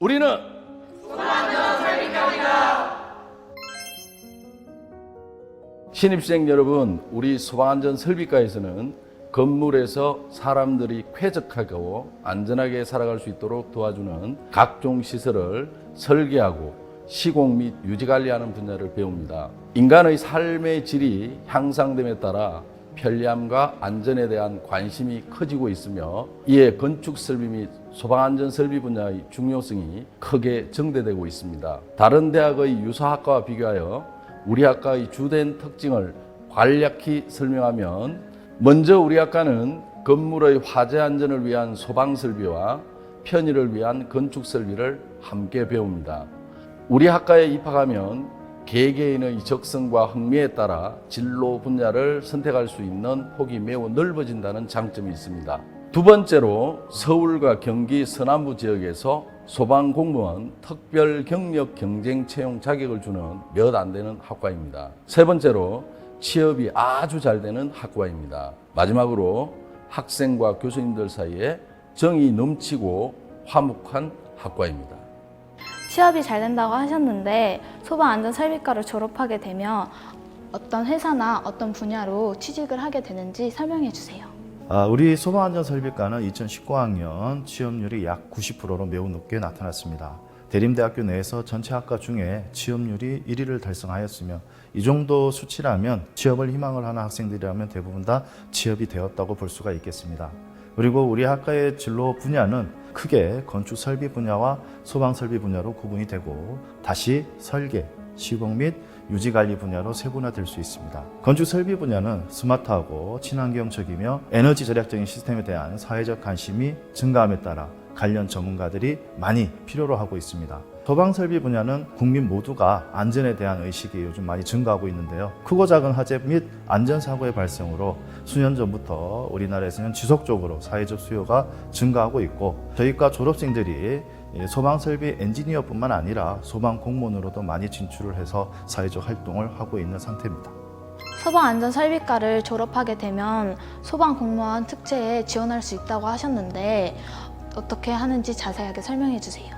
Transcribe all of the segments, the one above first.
우리는 신입생 여러분, 우리 소방안전 설비과에서는 건물에서 사람들이 쾌적하고 안전하게 살아갈 수 있도록 도와주는 각종 시설을 설계하고 시공 및 유지 관리하는 분야를 배웁니다. 인간의 삶의 질이 향상됨에 따라 편리함과 안전에 대한 관심이 커지고 있으며 이에 건축 설비 및 소방안전 설비 분야의 중요성이 크게 증대되고 있습니다. 다른 대학의 유사학과와 비교하여 우리 학과의 주된 특징을 간략히 설명하면 먼저 우리 학과는 건물의 화재 안전을 위한 소방 설비와 편의를 위한 건축 설비를 함께 배웁니다. 우리 학과에 입학하면 개개인의 적성과 흥미에 따라 진로 분야를 선택할 수 있는 폭이 매우 넓어진다는 장점이 있습니다. 두 번째로 서울과 경기 서남부 지역에서 소방 공무원 특별 경력 경쟁 채용 자격을 주는 몇 안 되는 학과입니다. 세 번째로 취업이 아주 잘 되는 학과입니다. 마지막으로 학생과 교수님들 사이에 정이 넘치고 화목한 학과입니다. 취업이 잘 된다고 하셨는데 소방안전설비과를 졸업하게 되면 어떤 회사나 어떤 분야로 취직을 하게 되는지 설명해 주세요. 아, 우리 소방안전 설비과는 2019학년 취업률이 약 90%로 매우 높게 나타났습니다. 대림대학교 내에서 전체 학과 중에 취업률이 1위를 달성하였으며 이 정도 수치라면 취업을 희망을 하는 학생들이라면 대부분 다 취업이 되었다고 볼 수가 있겠습니다. 그리고 우리 학과의 진로 분야는 크게 건축 설비 분야와 소방 설비 분야로 구분이 되고 다시 설계, 시공 및 유지 관리 분야로 세분화될 수 있습니다. 건축 설비 분야는 스마트하고 친환경적이며 에너지 절약적인 시스템에 대한 사회적 관심이 증가함에 따라 관련 전문가들이 많이 필요로 하고 있습니다. 소방 설비 분야는 국민 모두가 안전에 대한 의식이 요즘 많이 증가하고 있는데요. 크고 작은 화재 및 안전 사고의 발생으로 수년 전부터 우리나라에서는 지속적으로 사회적 수요가 증가하고 있고 저희과 졸업생들이 이 소방 설비 엔지니어뿐만 아니라 소방 공무원으로도 많이 진출을 해서 사회적 활동을 하고 있는 상태입니다. 소방안전설비과를 졸업하게 되면 소방공무원 특채에 지원할 수 있다고 하셨는데 어떻게 하는지 자세하게 설명해 주세요.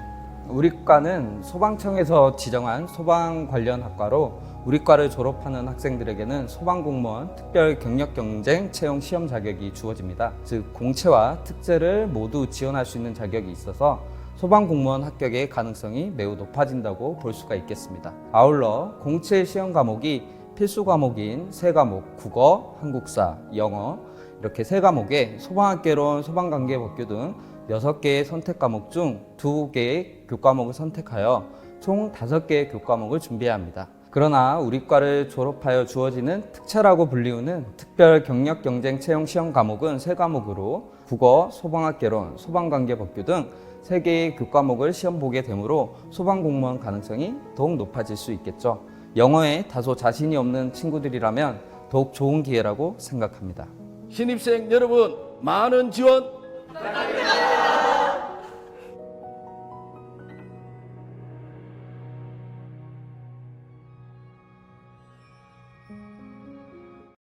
우리 과는 소방청에서 지정한 소방 관련 학과로 우리 과를 졸업하는 학생들에게는 소방공무원 특별 경력 경쟁 채용 시험 자격이 주어집니다. 즉 공채와 특채를 모두 지원할 수 있는 자격이 있어서 소방공무원 합격의 가능성이 매우 높아진다고 볼 수가 있겠습니다. 아울러 공채 시험 과목이 필수 과목인 세 과목 국어, 한국사, 영어 이렇게 세 과목에 소방학개론, 소방관계법규 등 6개의 선택 과목 중 2개의 교과목을 선택하여 총 5개의 교과목을 준비해야 합니다. 그러나 우리 과를 졸업하여 주어지는 특채라고 불리우는 특별 경력 경쟁 채용 시험 과목은 세 과목으로 국어, 소방학개론, 소방관계법규 등 세 개의 교과목을 시험 보게 되므로 소방공무원 가능성이 더욱 높아질 수 있겠죠. 영어에 다소 자신이 없는 친구들이라면 더욱 좋은 기회라고 생각합니다. 신입생 여러분, 많은 지원 부탁드립니다.